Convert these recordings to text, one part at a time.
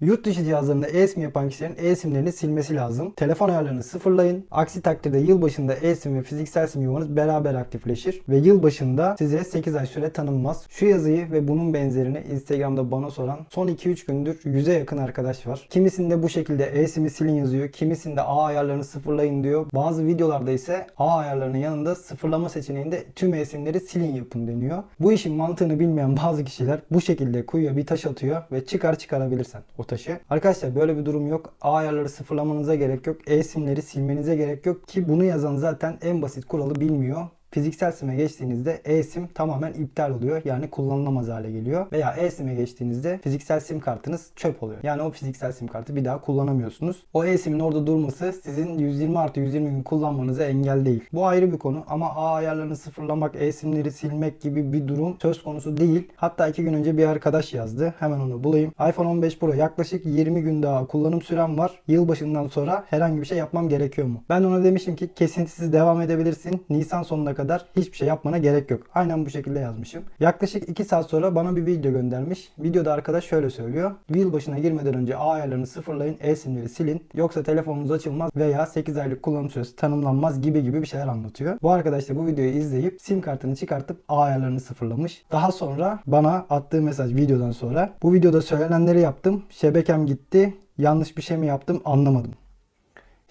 Yurt dışı cihazlarında e-sim yapan kişilerin e-simlerini silmesi lazım. Telefon ayarlarını sıfırlayın. Aksi takdirde yılbaşında e-sim ve fiziksel sim yuvanız beraber aktifleşir. Ve yılbaşında size 8 ay süre tanınmaz. Şu yazıyı ve bunun benzerini Instagram'da bana soran son 2-3 gündür 100'e yakın arkadaş var. Kimisinde bu şekilde e-simi silin yazıyor. Kimisinde A ayarlarını sıfırlayın diyor. Bazı videolarda ise A ayarlarının yanında sıfırlama seçeneğinde tüm e-simleri silin yapın deniyor. Bu işin mantığını bilmeyen bazı kişiler bu şekilde kuyuya bir taş atıyor ve çıkar çıkarabilirsen taşı. Arkadaşlar böyle bir durum yok. A ayarları sıfırlamanıza gerek yok. E-simleri silmenize gerek yok ki bunu yazan zaten en basit kuralı bilmiyor. Fiziksel sime geçtiğinizde e-sim tamamen iptal oluyor. Yani kullanılamaz hale geliyor. Veya e-sime geçtiğinizde fiziksel sim kartınız çöp oluyor. Yani o fiziksel sim kartı bir daha kullanamıyorsunuz. O e-simin orada durması sizin 120 artı 120 gün kullanmanıza engel değil. Bu ayrı bir konu ama A ayarlarını sıfırlamak, e-simleri silmek gibi bir durum söz konusu değil. Hatta 2 gün önce bir arkadaş yazdı. Hemen onu bulayım. iPhone 15 Pro yaklaşık 20 gün daha kullanım sürem var. Yılbaşından sonra herhangi bir şey yapmam gerekiyor mu? Ben ona demişim ki kesintisiz devam edebilirsin. Nisan sonuna kadar hiçbir şey yapmana gerek yok. Aynen bu şekilde yazmışım. Yaklaşık 2 saat sonra bana bir video göndermiş. Videoda arkadaş şöyle söylüyor. Yılbaşına girmeden önce A ayarlarını sıfırlayın, e-simleri silin. Yoksa telefonunuz açılmaz veya 8 aylık kullanım süresi tanımlanmaz gibi gibi bir şeyler anlatıyor. Bu arkadaş da bu videoyu izleyip sim kartını çıkartıp A ayarlarını sıfırlamış. Daha sonra bana attığı mesaj videodan sonra bu videoda söylenenleri yaptım. Şebekem gitti. Yanlış bir şey mi yaptım anlamadım.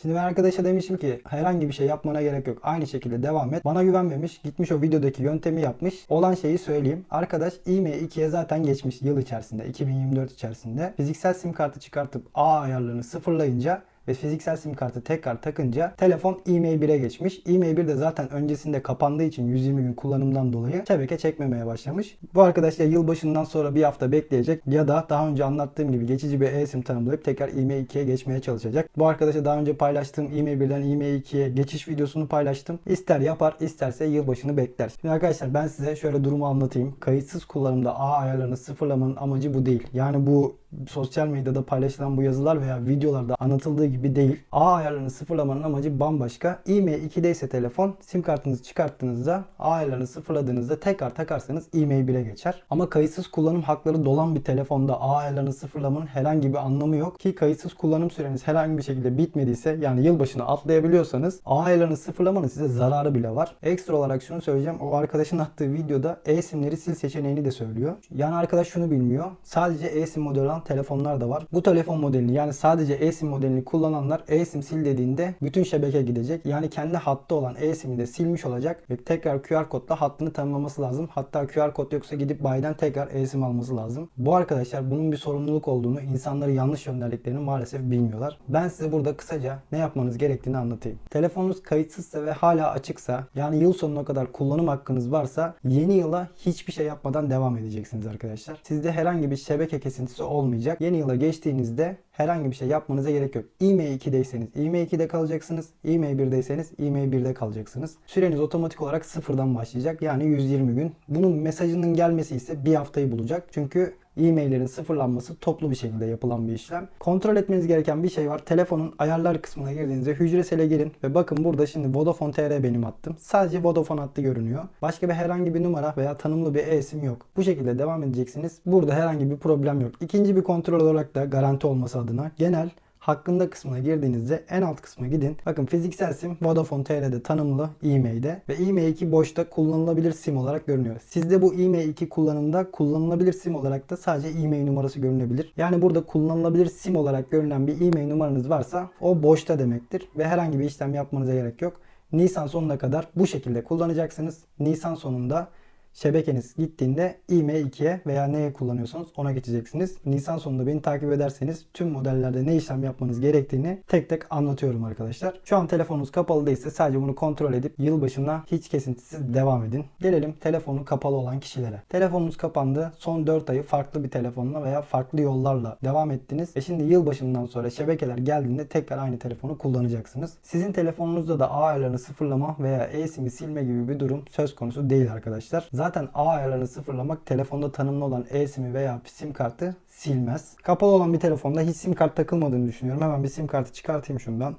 Şimdi ben arkadaşa demişim ki herhangi bir şey yapmana gerek yok. Aynı şekilde devam et. Bana güvenmemiş. Gitmiş o videodaki yöntemi yapmış. Olan şeyi söyleyeyim. Arkadaş IMEI 2'ye zaten geçmiş yıl içerisinde. 2024 içerisinde. Fiziksel sim kartı çıkartıp A ayarlarını sıfırlayınca ve fiziksel sim kartı tekrar takınca telefon e-mail 1'e geçmiş. E-mail 1 de zaten öncesinde kapandığı için 120 gün kullanımdan dolayı şebeke çekmemeye başlamış. Bu arkadaş ya yılbaşından sonra bir hafta bekleyecek ya da daha önce anlattığım gibi geçici bir e-sim tanımlayıp tekrar e-mail 2'ye geçmeye çalışacak. Bu arkadaşa daha önce paylaştığım e-mail 1'den e-mail 2'ye geçiş videosunu paylaştım. İster yapar isterse yılbaşını bekler. Şimdi arkadaşlar ben size şöyle durumu anlatayım. Kayıtsız kullanımda A ayarlarını sıfırlamanın amacı bu değil. Yani bu sosyal medyada paylaşılan bu yazılar veya videolarda anlatıldığı gibi değil. A ayarlarını sıfırlamanın amacı bambaşka. E-mail 2'de ise telefon sim kartınızı çıkarttığınızda A ayarlarını sıfırladığınızda tekrar takarsanız e-mail 1'e geçer. Ama kayıtsız kullanım hakları dolan bir telefonda A ayarlarını sıfırlamanın herhangi bir anlamı yok ki kayıtsız kullanım süreniz herhangi bir şekilde bitmediyse yani yılbaşını atlayabiliyorsanız A ayarlarını sıfırlamanın size zararı bile var. Ekstra olarak şunu söyleyeceğim. O arkadaşın attığı videoda e-simleri sil seçeneğini de söylüyor. Yani arkadaş şunu bilmiyor. Sadece e-sim modeli olan telefonlar da var. Bu telefon modelini yani sadece eSIM modelini kullananlar eSIM sil dediğinde bütün şebeke gidecek. Yani kendi hattı olan eSIM'i de silmiş olacak ve tekrar QR kodla hattını tanımlaması lazım. Hatta QR kod yoksa gidip bayiden tekrar eSIM alması lazım. Bu arkadaşlar bunun bir sorumluluk olduğunu, insanları yanlış yönlendiklerini maalesef bilmiyorlar. Ben size burada kısaca ne yapmanız gerektiğini anlatayım. Telefonunuz kayıtsızsa ve hala açıksa yani yıl sonuna kadar kullanım hakkınız varsa yeni yıla hiçbir şey yapmadan devam edeceksiniz arkadaşlar. Sizde herhangi bir şebeke kesintisi olmayacak olmayacak. Yeni yıla geçtiğinizde herhangi bir şey yapmanıza gerek yok. E-mail 2'deyseniz e-mail 2'de kalacaksınız. E-mail 1'deyseniz e-mail 1'de kalacaksınız. Süreniz otomatik olarak sıfırdan başlayacak. Yani 120 gün. Bunun mesajının gelmesi ise bir haftayı bulacak. Çünkü e-maillerin sıfırlanması toplu bir şekilde yapılan bir işlem. Kontrol etmeniz gereken bir şey var. Telefonun ayarlar kısmına girdiğinizde hücresele girin ve bakın burada şimdi Vodafone TR benim attım. Sadece Vodafone hattı görünüyor. Başka bir herhangi bir numara veya tanımlı bir e-sim yok. Bu şekilde devam edeceksiniz. Burada herhangi bir problem yok. İkinci bir kontrol olarak da garanti olması adına genel hakkında kısmına girdiğinizde en alt kısma gidin. Bakın fiziksel sim Vodafone TR'de tanımlı e-mail'de ve e-mail 2 boşta kullanılabilir sim olarak görünüyor. Sizde bu e-mail 2 kullanımda kullanılabilir sim olarak da sadece e-mail numarası görünebilir. Yani burada kullanılabilir sim olarak görünen bir e-mail numaranız varsa o boşta demektir ve herhangi bir işlem yapmanıza gerek yok. Nisan sonuna kadar bu şekilde kullanacaksınız. Nisan sonunda şebekeniz gittiğinde e-mail 2'ye veya neye kullanıyorsanız ona geçeceksiniz. Nisan sonunda beni takip ederseniz tüm modellerde ne işlem yapmanız gerektiğini tek tek anlatıyorum arkadaşlar. Şu an telefonunuz kapalı değilse sadece bunu kontrol edip yılbaşına hiç kesintisiz devam edin. Gelelim telefonu kapalı olan kişilere. Telefonunuz kapandı. Son 4 ayı farklı bir telefonla veya farklı yollarla devam ettiniz. Ve şimdi yılbaşından sonra şebekeler geldiğinde tekrar aynı telefonu kullanacaksınız. Sizin telefonunuzda da ayarlarını sıfırlama veya eSIM'i silme gibi bir durum söz konusu değil arkadaşlar. Zaten A ayarlarını sıfırlamak telefonda tanımlı olan eSIM'i veya sim kartı silmez. Kapalı olan bir telefonda hiç sim kart takılmadığını düşünüyorum. Hemen bir sim kartı çıkartayım şundan.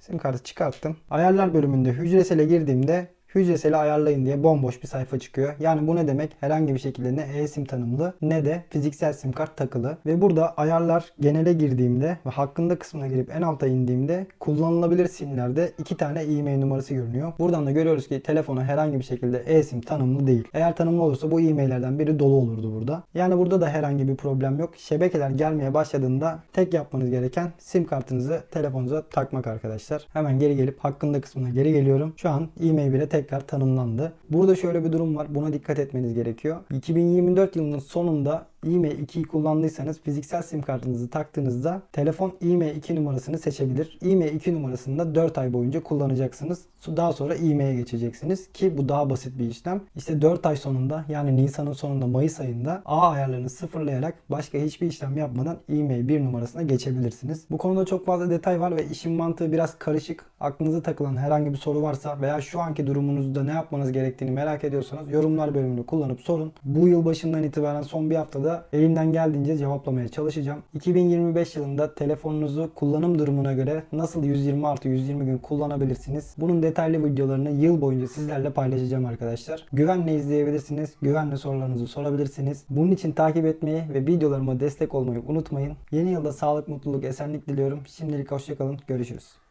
Sim kartı çıkarttım. Ayarlar bölümünde hücresele girdiğimde hücreseli ayarlayın diye bomboş bir sayfa çıkıyor. Yani bu ne demek? Herhangi bir şekilde ne e-sim tanımlı ne de fiziksel sim kart takılı. Ve burada ayarlar genele girdiğimde ve hakkında kısmına girip en alta indiğimde kullanılabilir simlerde iki tane e-mail numarası görünüyor. Buradan da görüyoruz ki telefona herhangi bir şekilde e-sim tanımlı değil. Eğer tanımlı olursa bu e-maillerden biri dolu olurdu burada. Yani burada da herhangi bir problem yok. Şebekeler gelmeye başladığında tek yapmanız gereken sim kartınızı telefonunuza takmak arkadaşlar. Hemen geri gelip hakkında kısmına geri geliyorum. Şu an e-mail bile tekrar tanımlandı. Burada şöyle bir durum var. Buna dikkat etmeniz gerekiyor. 2024 yılının sonunda e-mail 2'yi kullandıysanız fiziksel sim kartınızı taktığınızda telefon e-mail 2 numarasını seçebilir. E-mail 2 numarasını da 4 ay boyunca kullanacaksınız. Daha sonra e-mail'e geçeceksiniz ki bu daha basit bir işlem. İşte 4 ay sonunda yani Nisan'ın sonunda Mayıs ayında A ayarlarını sıfırlayarak başka hiçbir işlem yapmadan e-mail 1 numarasına geçebilirsiniz. Bu konuda çok fazla detay var ve işin mantığı biraz karışık. Aklınıza takılan herhangi bir soru varsa veya şu anki durumunuzda ne yapmanız gerektiğini merak ediyorsanız yorumlar bölümünü kullanıp sorun. Bu yıl başından itibaren son bir haftada elimden geldiğince cevaplamaya çalışacağım. 2025 yılında telefonunuzu kullanım durumuna göre nasıl 120 artı 120 gün kullanabilirsiniz? Bunun detaylı videolarını yıl boyunca sizlerle paylaşacağım arkadaşlar. Güvenle izleyebilirsiniz. Güvenle sorularınızı sorabilirsiniz. Bunun için takip etmeyi ve videolarıma destek olmayı unutmayın. Yeni yılda sağlık, mutluluk, esenlik diliyorum. Şimdilik hoşçakalın. Görüşürüz.